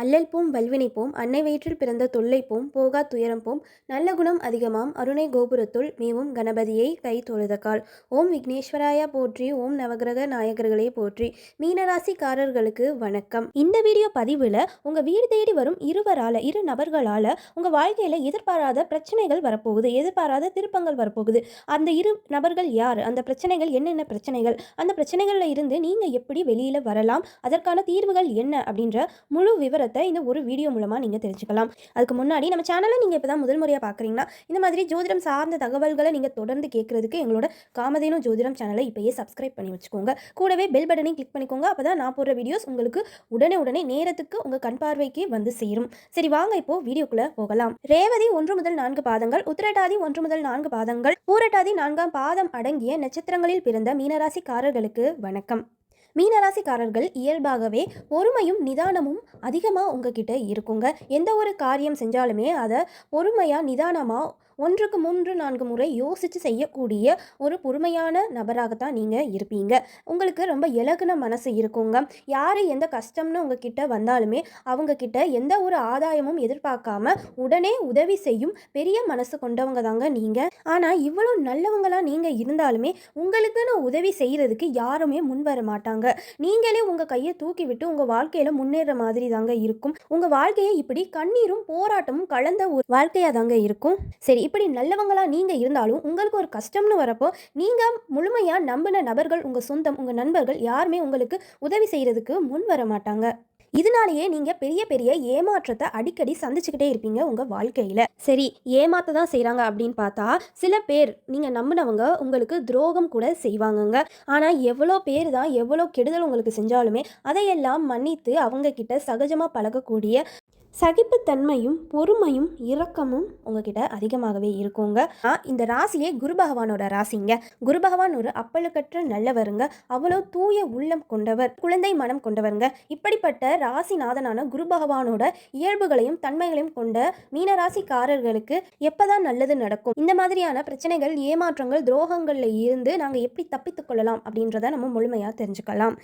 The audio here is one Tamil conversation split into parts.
அல்லல் போம் வல்வினை போம் அன்னை வயிற்றில் பிறந்த தொல்லை போம் போகா துயரம் போம் நல்ல குணம் அதிகமாம் அருணை கோபுரத்துள் மேவும் கணபதியை கை தொழுதக்கால் ஓம் விக்னேஸ்வராயா போற்றி ஓம் நவகிரக நாயகர்களே போற்றி. மீனராசிக்காரர்களுக்கு வணக்கம். இந்த வீடியோ பதிவில் உங்கள் வீடு தேடி வரும் இருவரால் இரு நபர்களால் உங்கள் வாழ்க்கையில் எதிர்பாராத பிரச்சனைகள் வரப்போகுது எதிர்பாராத திருப்பங்கள் வரப்போகுது. அந்த இரு நபர்கள் யார்? அந்த பிரச்சனைகள் என்னென்ன பிரச்சனைகள்? அந்த பிரச்சனைகளில் இருந்து நீங்கள் எப்படி வெளியில் வரலாம்? அதற்கான தீர்வுகள் என்ன? அப்படின்ற முழு விவரத்தை இந்த ஒரு வீடியோ மூலமாக நீங்கள் தெரிஞ்சுக்கலாம். அதுக்கு முன்னாடி நம்ம சேனலை நீங்கள் இப்போ தான் முதல் முறையாக பார்க்குறீங்கன்னா இந்த மாதிரி ஜோதிடம் சார்ந்த தகவல்களை நீங்கள் தொடர்ந்து கேட்குறதுக்கு எங்களோட காமதேனும் ஜோதிடம் சேனலை இப்போயே சப்ஸ்கிரைப் பண்ணி வச்சுக்கோங்க. கூடவே பெல் பட்டனையும் கிளிக் பண்ணிக்கோங்க. அப்போ தான் நான் போடுற வீடியோஸ் உங்களுக்கு உடனே உடனே நேரத்துக்கு உங்கள் கண் பார்வைக்கு வந்து சேரும். சரி வாங்க இப்போ வீடியோக்குள்ளே போகலாம். ரேவதி ஒன்று முதல் நான்கு பாதங்கள் உத்திரட்டாதி ஒன்று முதல் நான்கு பாதங்கள் பூரட்டாதி நான்காம் பாதம் அடங்கிய நட்சத்திரங்களில் பிறந்த மீனராசிக்காரர்களுக்கு வணக்கம். மீனராசிக்காரர்கள் இயல்பாகவே பொறுமையும் நிதானமும் அதிகமாக உங்ககிட்ட இருக்குங்க. எந்த ஒரு காரியம் செஞ்சாலுமே அதை பொறுமையாக நிதானமாக ஒன்றுக்கு மூன்று நான்கு முறை யோசித்து செய்யக்கூடிய ஒரு பொறுமையான நபராகத்தான் நீங்கள் இருப்பீங்க. உங்களுக்கு ரொம்ப இலகுன மனசு இருக்குங்க. யார் எந்த கஷ்டம்னு உங்ககிட்ட வந்தாலுமே அவங்க கிட்ட எந்த ஒரு ஆதாயமும் எதிர்பார்க்காம உடனே உதவி செய்யும் பெரிய மனசு கொண்டவங்க தாங்க நீங்கள் ஆனால் இவ்வளோ நல்லவங்களாக நீங்கள் இருந்தாலுமே உங்களுக்குன்னு உதவி செய்கிறதுக்கு யாருமே முன் வர மாட்டாங்க. நீங்களே உங்கள் கையை தூக்கி விட்டு உங்கள் வாழ்க்கையில் முன்னேற மாதிரி தாங்க இருக்கும். உங்கள் வாழ்க்கையை இப்படி கண்ணீரும் போராட்டமும் கலந்த ஒரு வாழ்க்கையாக தாங்க இருக்கும். சரி இப்படி நல்லவங்களாக நீங்கள் இருந்தாலும் உங்களுக்கு ஒரு கஷ்டம்னு வரப்போ நீங்கள் முழுமையாக நம்பின நபர்கள் உங்கள் சொந்தம் உங்கள் நண்பர்கள் யாருமே உங்களுக்கு உதவி செய்கிறதுக்கு முன் வர மாட்டாங்க. இதனாலேயே நீங்கள் பெரிய பெரிய ஏமாற்றத்தை அடிக்கடி சந்திச்சுக்கிட்டே இருப்பீங்க உங்கள் வாழ்க்கையில். சரி ஏமாத்த தான் செய்கிறாங்க அப்படின்னு பார்த்தா சில பேர் நீங்கள் நம்பினவங்க உங்களுக்கு துரோகம் கூட செய்வாங்கங்க. ஆனால் எவ்வளோ பேர் தான் எவ்வளோ கெடுதல் உங்களுக்கு செஞ்சாலுமே அதையெல்லாம் மன்னித்து அவங்க கிட்ட சகஜமாக பழகக்கூடிய சகிப்புத்தன்மையும் பொறுமையும் இரக்கமும் உங்ககிட்ட அதிகமாகவே இருக்குங்க. இந்த ராசியே குரு பகவானோட ராசிங்க. குரு பகவான் ஒரு அப்பழுக்கற்ற நல்லவருங்க. அவ்வளோ தூய உள்ளம் கொண்டவர் குழந்தை மனம் கொண்டவருங்க. இப்படிப்பட்ட ராசிநாதனான குரு பகவானோட இயல்புகளையும் தன்மைகளையும் கொண்ட மீனராசிக்காரர்களுக்கு எப்பதான் நல்லது நடக்கும்? இந்த மாதிரியான பிரச்சனைகள் ஏமாற்றங்கள் துரோகங்கள்ல இருந்து நாங்கள் எப்படி தப்பித்துக் கொள்ளலாம் அப்படின்றத நம்ம முழுமையாக தெரிஞ்சுக்கலாம்.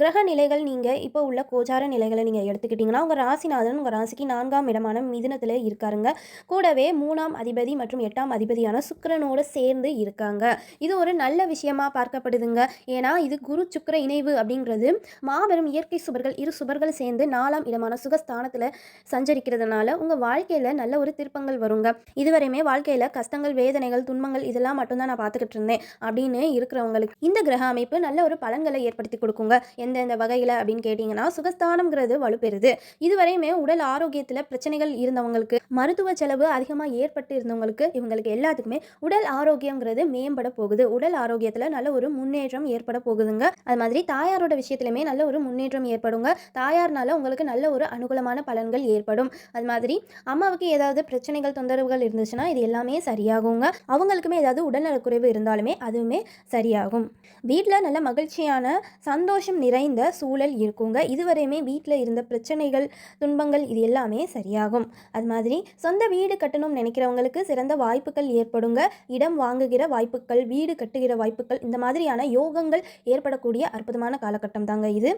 கிரக நிலைகள் நீங்கள் இப்போ உள்ள கோச்சார நிலைகளை நீங்கள் எடுத்துக்கிட்டிங்கன்னா உங்கள் ராசிநாதன் உங்கள் ராசிக்கு நான்காம் இடமான மிதுனத்தில் இருக்காருங்க. கூடவே மூணாம் அதிபதி மற்றும் எட்டாம் அதிபதியான சுக்கரனோடு சேர்ந்து இருக்காங்க. இது ஒரு நல்ல விஷயமா பார்க்கப்படுதுங்க. ஏன்னா இது குரு சுக்கர இணைவு அப்படிங்கிறது மாபெரும் இயற்கை சுபர்கள் இரு சுபர்கள் சேர்ந்து நாலாம் இடமான சுகஸ்தானத்தில் சஞ்சரிக்கிறதுனால உங்கள் வாழ்க்கையில் நல்ல ஒரு திருப்பங்கள் வருங்க. இதுவரையுமே வாழ்க்கையில் கஷ்டங்கள் வேதனைகள் துன்பங்கள் இதெல்லாம் மட்டும்தான் நான் பார்த்துக்கிட்டு இருந்தேன் அப்படின்னு இருக்கிறவங்களுக்கு இந்த கிரக அமைப்பு நல்ல ஒரு பலன்களை ஏற்படுத்தி கொடுக்குங்க. எந்தெந்த வகையில் அப்படின்னு கேட்டிங்கன்னா சுகஸ்தானம்ங்கிறது வலுப்பெறுது. இதுவரையுமே உடல் ஆரோக்கியத்தில் பிரச்சனைகள் இருந்தவங்களுக்கு மருத்துவ செலவு அதிகமாக ஏற்பட்டு இருந்தவங்களுக்கு இவங்களுக்கு எல்லாத்துக்குமே உடல் ஆரோக்கியங்கிறது மேம்பட போகுது. உடல் ஆரோக்கியத்தில் நல்ல ஒரு முன்னேற்றம் ஏற்பட போகுதுங்க. அது மாதிரி தாயாரோட விஷயத்துலையுமே நல்ல ஒரு முன்னேற்றம் ஏற்படுங்க. தாயார்னால உங்களுக்கு நல்ல ஒரு அனுகூலமான பலன்கள் ஏற்படும். அது மாதிரி அம்மாவுக்கு ஏதாவது பிரச்சனைகள் தொந்தரவுகள் இருந்துச்சுன்னா இது எல்லாமே சரியாகுங்க. அவங்களுக்குமே ஏதாவது உடல்நலக்குறைவு இருந்தாலுமே அதுவுமே சரியாகும். வீட்டில் நல்ல மகிழ்ச்சியான சந்தோஷம் நிறை நிறைந்த சூழல் இருக்குங்க. இதுவரையுமே வீட்டில் இருந்த பிரச்சனைகள் துன்பங்கள் இது எல்லாமே சரியாகும். அது மாதிரி சொந்த வீடு கட்டணும் நினைக்கிறவங்களுக்கு சிறந்த வாய்ப்புகள் ஏற்படுங்க. இடம் வாங்குகிற வாய்ப்புகள் வீடு கட்டுகிற வாய்ப்புகள் இந்த மாதிரியான யோகங்கள் ஏற்படக்கூடிய அற்புதமான காலகட்டம் தாங்க இது.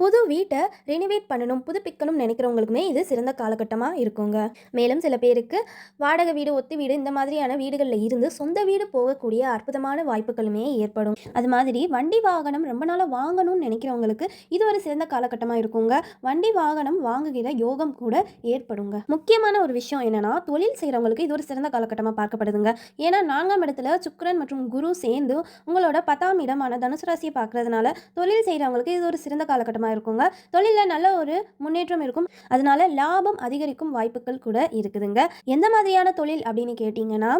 புது வீட்டை ரெனிவேட் பண்ணணும் புதுப்பிக்கணும்னு நினைக்கிறவங்களுக்குமே இது சிறந்த காலகட்டமாக இருக்குங்க. மேலும் சில பேருக்கு வாடகை வீடு ஒத்து வீடு இந்த மாதிரியான வீடுகளில் இருந்து சொந்த வீடு போகக்கூடிய அற்புதமான வாய்ப்புகளுமே ஏற்படும். அது மாதிரி வண்டி வாகனம் ரொம்ப நாளாக வாங்கணும்னு நினைக்கிறவங்களுக்கு இது ஒரு சிறந்த காலகட்டமாக இருக்குங்க. வண்டி வாகனம் வாங்குகிற யோகம் கூட ஏற்படுங்க. முக்கியமான ஒரு விஷயம் என்னன்னா தொழில் செய்கிறவங்களுக்கு இது ஒரு சிறந்த காலகட்டமாக பார்க்கப்படுதுங்க. ஏன்னா நான்காம் இடத்துல சுக்கரன் மற்றும் குரு சேர்ந்து உங்களோட பத்தாம் இடமான தனுசு ராசியை பார்க்கறதுனால தொழில் செய்கிறவங்களுக்கு இது ஒரு சிறந்த காலகட்டமாக இருக்குங்க. தொழிலில் நல்ல ஒரு முன்னேற்றம் இருக்கும். அதனால லாபம் அதிகரிக்கும் வாய்ப்புகள் கூட இருக்குதுங்க. எந்த மாதிரியான தொழில் அப்படின்னு கேட்டிங்கன்னா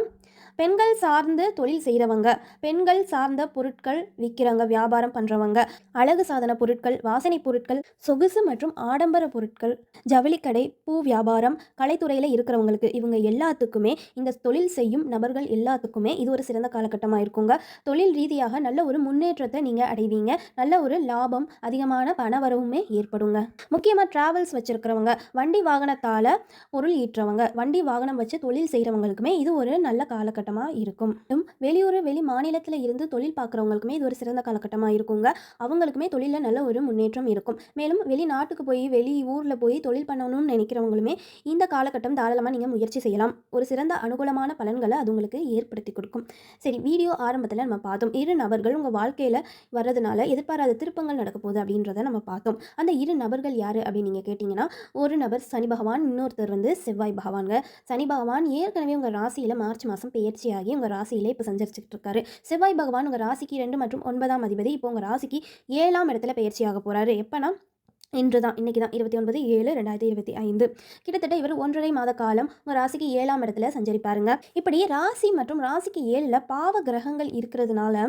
பெண்கள் சார்ந்து தொழில் செய்கிறவங்க பெண்கள் சார்ந்த பொருட்கள் விற்கிறவங்க வியாபாரம் பண்ணுறவங்க அழகு சாதன பொருட்கள் வாசனை பொருட்கள் சொகுசு மற்றும் ஆடம்பர பொருட்கள் ஜவுளிக்கடை பூ வியாபாரம் கலைத்துறையில் இருக்கிறவங்களுக்கு இவங்க எல்லாத்துக்குமே இந்த தொழில் செய்யும் நபர்கள் எல்லாத்துக்குமே இது ஒரு சிறந்த காலகட்டமாக இருக்குங்க. தொழில் ரீதியாக நல்ல ஒரு முன்னேற்றத்தை நீங்கள் அடைவீங்க. நல்ல ஒரு லாபம் அதிகமான பண வரவுமே ஏற்படுங்க. முக்கியமாக ட்ராவல்ஸ் வச்சுருக்கிறவங்க வண்டி வாகனத்தால் பொருள் ஈட்டுறவங்க வண்டி வாகனம் வச்சு தொழில் செய்கிறவங்களுக்குமே இது ஒரு நல்ல காலகட்டம். காலகட்டமாக இருக்கும். வெளியூர் வெளி மாநிலத்தில் இருந்து தொழில் பார்க்குறவங்களுக்குமே இது ஒரு சிறந்த காலகட்டமாக இருக்குங்க. அவங்களுக்குமே தொழிலில் நல்ல ஒரு முன்னேற்றம் இருக்கும். மேலும் வெளிநாட்டுக்கு போய் வெளி ஊரில் போய் தொழில் பண்ணணும்னு நினைக்கிறவங்களுமே இந்த காலகட்டம் தாராளமாக நீங்கள் முயற்சி செய்யலாம். ஒரு சிறந்த அனுகூலமான பலன்களை அது உங்களுக்கு ஏற்படுத்தி கொடுக்கும். சரி வீடியோ ஆரம்பத்தில் நம்ம பார்த்தோம். இரு நபர்கள் உங்கள் வாழ்க்கையில் வர்றதுனால எதிர்பாராத திருப்பங்கள் நடக்க போகுது அப்படின்றத நம்ம பார்த்தோம். அந்த இரு நபர்கள் யார் அப்படின்னு நீங்கள் கேட்டிங்கன்னா ஒரு நபர் சனி பகவான் இன்னொருத்தர் வந்து செவ்வாய் பகவான்கள் சனி பகவான் ஏற்கனவே உங்கள் ராசியில் மார்ச் மாதம் பயிற்சியாகி உங்கள் ராசியிலே இப்போ சஞ்சரிச்சுட்டு இருக்காரு. செவ்வாய் பகவான் உங்கள் ராசிக்கு ரெண்டு மற்றும் ஒன்பதாம் அதிபதி. இப்போ உங்கள் ராசிக்கு ஏழாம் இடத்துல பயிற்சியாக போகிறாரு எப்போனா இன்று தான் இன்றைக்கி தான். இருபத்தி ஒன்பது ஏழு ரெண்டாயிரத்தி இருபத்தி ஐந்து. கிட்டத்தட்ட இவர் ஒன்றரை மாத காலம் உங்கள் ராசிக்கு ஏழாம் இடத்துல சஞ்சரிப்பாருங்க. இப்படி ராசி மற்றும் ராசிக்கு ஏழில் பாவ கிரகங்கள் இருக்கிறதுனால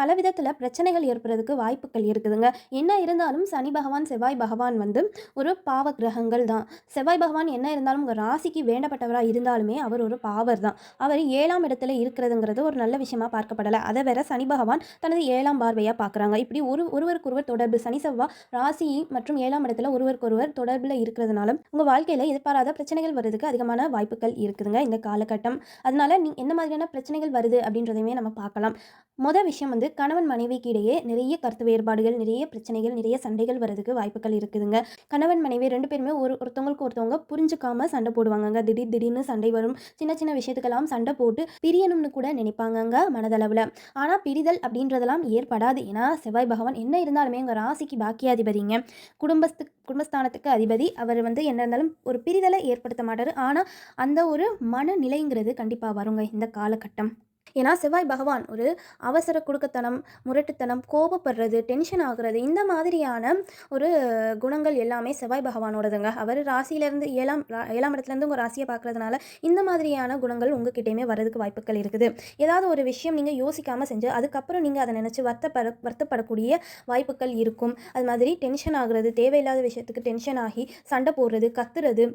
பல விதத்தில் பிரச்சனைகள் ஏற்படுறதுக்கு வாய்ப்புகள் இருக்குதுங்க. என்ன இருந்தாலும் சனி பகவான் செவ்வாய் பகவான் வந்து ஒரு பாவ கிரகங்கள் தான். செவ்வாய் பகவான் என்ன இருந்தாலும் உங்கள் ராசிக்கு வேண்டப்பட்டவராக இருந்தாலுமே அவர் ஒரு பாவர் தான். அவர் ஏழாம் இடத்துல இருக்கிறதுங்கிறது ஒரு நல்ல விஷயமா பார்க்கப்படலை. அதை வேற சனி பகவான் தனது ஏழாம் பார்வையாக பார்க்குறாங்க. இப்படி ஒரு ஒருவருக்கொருவர் தொடர்பு சனி செவ்வாய் ராசி மற்றும் ஏழாம் இடத்துல ஒருவருக்கொருவர் தொடர்பில் இருக்கிறதுனால உங்கள் வாழ்க்கையில் எதிர்பாராத பிரச்சனைகள் வர்றதுக்கு அதிகமான வாய்ப்புகள் இருக்குதுங்க இந்த காலகட்டம். அதனால நீ என்ன மாதிரியான பிரச்சனைகள் வருது அப்படின்றதையுமே நம்ம பார்க்கலாம். மொதல் விஷயம் வந்து கணவன் மனைவிக்கு இடையே நிறைய கருத்து வேறுபாடுகள் நிறைய பிரச்சனைகள் நிறைய சண்டைகள் வரதுக்கு வாய்ப்புகள் இருக்குதுங்க. கணவன் மனைவி ரெண்டு பேருமே ஒரு ஒருத்தவங்களுக்கு ஒருத்தவங்க புரிஞ்சுக்காம சண்டை போடுவாங்கங்க. திடீர் திடீர்னு சண்டை வரும். சின்ன சின்ன விஷயத்துக்கெல்லாம் சண்டை போட்டு பிரியணும்னு கூட நினைப்பாங்கங்க மனதளவில். ஆனால் பிரிதல் அப்படின்றதெல்லாம் ஏற்படாது. ஏன்னா செவ்வாய் பகவான் என்ன இருந்தாலுமே உங்கள் ராசிக்கு பாக்கியாதிபதிங்க. குடும்பத்து குடும்பஸ்தானத்துக்கு அதிபதி. அவர் வந்து என்ன இருந்தாலும் ஒரு பிரிதலை ஏற்படுத்த மாட்டார். ஆனால் அந்த ஒரு மனநிலைங்கிறது கண்டிப்பாக வருங்க இந்த காலகட்டம். ஏன்னா செவ்வாய் பகவான் ஒரு அவசர குடுக்கத்தனம் முரட்டுத்தனம் கோபப்படுறது டென்ஷன் ஆகுறது இந்த மாதிரியான ஒரு குணங்கள் எல்லாமே செவ்வாய் பகவானோடதுங்க. அவர் ராசியிலேருந்து ஏழாம் ஏழாம் இடத்துலேருந்து உங்கள் ராசியை பார்க்கறதுனால இந்த மாதிரியான குணங்கள் உங்ககிட்டயுமே வரதுக்கு வாய்ப்புகள் இருக்குது. ஏதாவது ஒரு விஷயம் நீங்கள் யோசிக்காமல் செஞ்சு அதுக்கப்புறம் நீங்கள் அதை நினச்சி வருத்தப்பட வருத்தப்படக்கூடிய வாய்ப்புகள் இருக்கும். அது மாதிரி டென்ஷன் ஆகுறது தேவையில்லாத விஷயத்துக்கு டென்ஷன் ஆகி சண்டை போடுறது கத்துறது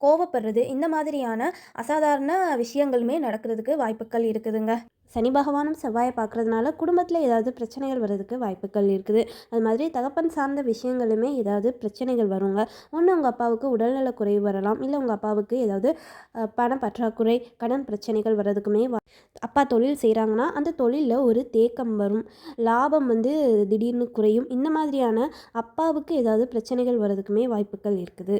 கோவப்படுறது இந்த மாதிரியான அசாதாரண விஷயங்களுமே நடக்கிறதுக்கு வாய்ப்புகள் இருக்குதுங்க. சனி பகவானும் செவ்வாயை பார்க்குறதுனால குடும்பத்தில் ஏதாவது பிரச்சனைகள் வர்றதுக்கு வாய்ப்புகள் இருக்குது. அது மாதிரி தகப்பன் சார்ந்த விஷயங்களுமே ஏதாவது பிரச்சனைகள் வருங்க. ஒன்று உங்கள் அப்பாவுக்கு உடல்நலக் குறைவு வரலாம். இல்லை உங்கள் அப்பாவுக்கு ஏதாவது பண பற்றாக்குறை கடன் பிரச்சனைகள் வர்றதுக்குமே அப்பா தொழில் செய்கிறாங்கன்னா அந்த தொழிலில் ஒரு தேக்கம் வரும். லாபம் வந்து திடீர்னு குறையும். இந்த மாதிரியான அப்பாவுக்கு ஏதாவது பிரச்சனைகள் வர்றதுக்குமே வாய்ப்புகள் இருக்குது.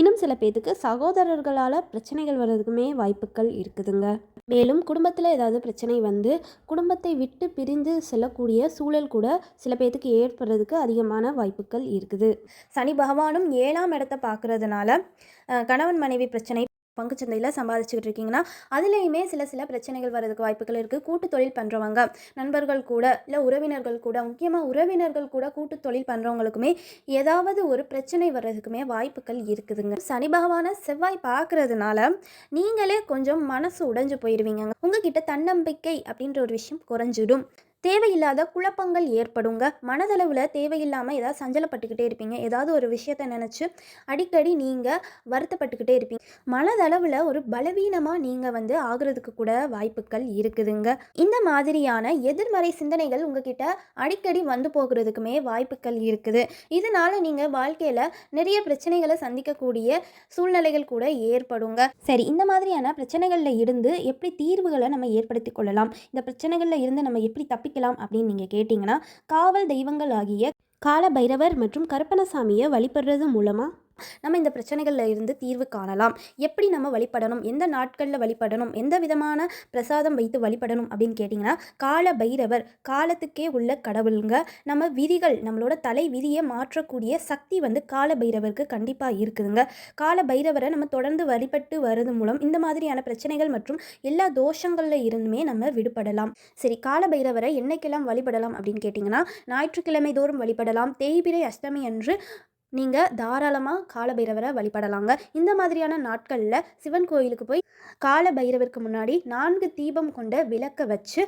இன்னும் சில பேத்துக்கு சகோதரர்களால் பிரச்சனைகள் வர்றதுக்குமே வாய்ப்புகள் இருக்குதுங்க. மேலும் குடும்பத்தில் ஏதாவது பிரச்சனை வந்து குடும்பத்தை விட்டு பிரிந்து செல்லக்கூடிய சூழல் கூட சில பேர்த்துக்கு ஏற்படுறதுக்கு அதிகமான வாய்ப்புகள் இருக்குது. சனி பகவானும் ஏழாம் இடத்தை பார்க்குறதுனால கணவன் மனைவி பிரச்சனை பங்குச்சந்தையில் சம்பாதிச்சுக்கிட்டு இருக்கீங்கன்னா அதுலேயுமே சில சில பிரச்சனைகள் வர்றதுக்கு வாய்ப்புகள் இருக்குது கூட்டு தொழில் பண்ணுறவங்க நண்பர்கள் கூட இல்லை உறவினர்கள் கூட முக்கியமாக உறவினர்கள் கூட கூட்டு தொழில் பண்ணுறவங்களுக்குமே ஏதாவது ஒரு பிரச்சனை வர்றதுக்குமே வாய்ப்புகள் இருக்குதுங்க. சனி பகவான செவ்வாய் பார்க்கறதுனால நீங்களே கொஞ்சம் மனசு உடைஞ்சு போயிடுவீங்க உங்ககிட்ட தன்னம்பிக்கை அப்படின்ற ஒரு விஷயம் குறைஞ்சிடும். தேவையில்லாத குழப்பங்கள் ஏற்படுங்க. மனதளவில் தேவையில்லாமல் ஏதாவது சஞ்சலப்பட்டுக்கிட்டே இருப்பீங்க. ஏதாவது ஒரு விஷயத்தை நினச்சி அடிக்கடி நீங்கள் வருத்தப்பட்டுக்கிட்டே இருப்பீங்க. மனதளவில் ஒரு பலவீனமாக நீங்கள் வந்து ஆகிறதுக்கு கூட வாய்ப்புகள் இருக்குதுங்க. இந்த மாதிரியான எதிர்மறை சிந்தனைகள் உங்ககிட்ட அடிக்கடி வந்து போகிறதுக்குமே வாய்ப்புகள் இருக்குது. இதனால் நீங்கள் வாழ்க்கையில் நிறைய பிரச்சனைகளை சந்திக்கக்கூடிய சூழ்நிலைகள் கூட ஏற்படுங்க. சரி இந்த மாதிரியான பிரச்சனைகளில் இருந்து எப்படி தீர்வுகளை நம்ம ஏற்படுத்தி கொள்ளலாம்? இந்த பிரச்சனைகளில் இருந்து நம்ம எப்படி தப்பி தப்பிக்கலாம் அப்படின்னு நீங்கள் கேட்டிங்கன்னா காவல் தெய்வங்கள் ஆகிய கால பைரவர் மற்றும் கருப்பணசாமியை வழிபடுறது மூலமாக நம்ம இந்த பிரச்சனைகளில் இருந்து தீர்வு காணலாம். எப்படி நம்ம வழிபடணும்? எந்த நாட்களில் வழிபடணும்? எந்த விதமான பிரசாதம் வைத்து வழிபடணும் அப்படின்னு கேட்டிங்கன்னா கால பைரவர் காலத்துக்கே உள்ள கடவுளுங்க. நம்ம விதிகள் நம்மளோட தலை விதியை மாற்றக்கூடிய சக்தி வந்து கால பைரவருக்கு கண்டிப்பாக இருக்குதுங்க. கால பைரவரை நம்ம தொடர்ந்து வழிபட்டு வர்றது மூலம் இந்த மாதிரியான பிரச்சனைகள் மற்றும் எல்லா தோஷங்களில் இருந்துமே நம்ம விடுபடலாம். சரி கால பைரவரை என்னைக்கெல்லாம் வழிபடலாம் அப்படின்னு கேட்டிங்கன்னா ஞாயிற்றுக்கிழமை தோறும் வழிபடலாம். தேய்பிரை அஷ்டமி அன்று நீங்கள் தாராளமாக கால பைரவரை வழிபடலாங்க. இந்த மாதிரியான நாட்களில் சிவன் கோயிலுக்கு போய் காலபைரவருக்கு முன்னாடி நான்கு தீபம் கொண்ட விளக்க வச்சு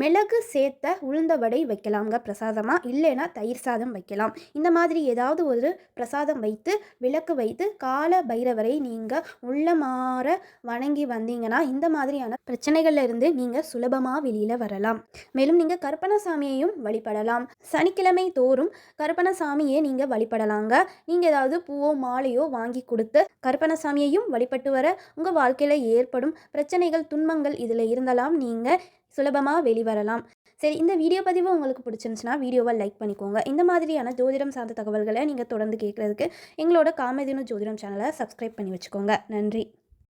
மிளகு சேர்த்த உளுந்த வடை வைக்கலாங்க பிரசாதமாக இல்லைன்னா தயிர் சாதம் வைக்கலாம். இந்த மாதிரி ஏதாவது ஒரு பிரசாதம் வைத்து விளக்கு வைத்து கால பைரவரை நீங்கள் உள்ளமாற வணங்கி வந்தீங்கன்னா இந்த மாதிரியான பிரச்சனைகள்ல இருந்து நீங்கள் சுலபமாக வெளியில் வரலாம். மேலும் நீங்கள் கருப்பணசாமியையும் வழிபடலாம். சனிக்கிழமை தோறும் கருப்பணசாமியை நீங்கள் வழிபடலாங்க. நீங்கள் ஏதாவது பூவோ மாலையோ வாங்கி கொடுத்து கருப்பணசாமியையும் வழிபட்டு வர உங்கள் வாழ்க்கையில் ஏற்படும் பிரச்சனைகள் துன்பங்கள் இதில் இருந்தாலாம் நீங்கள் சுலபமாக வெளிவரலாம். சரி இந்த வீடியோ பதிவு உங்களுக்கு பிடிச்சிருந்துச்சுன்னா வீடியோவை லைக் பண்ணிக்கோங்க. இந்த மாதிரியான ஜோதிடம் சார்ந்த தகவல்களை நீங்கள் தொடர்ந்து கேட்குறதுக்கு எங்களோட காமெதினு ஜோதிடம் சேனலை சப்ஸ்கிரைப் பண்ணி வச்சுக்கோங்க. நன்றி.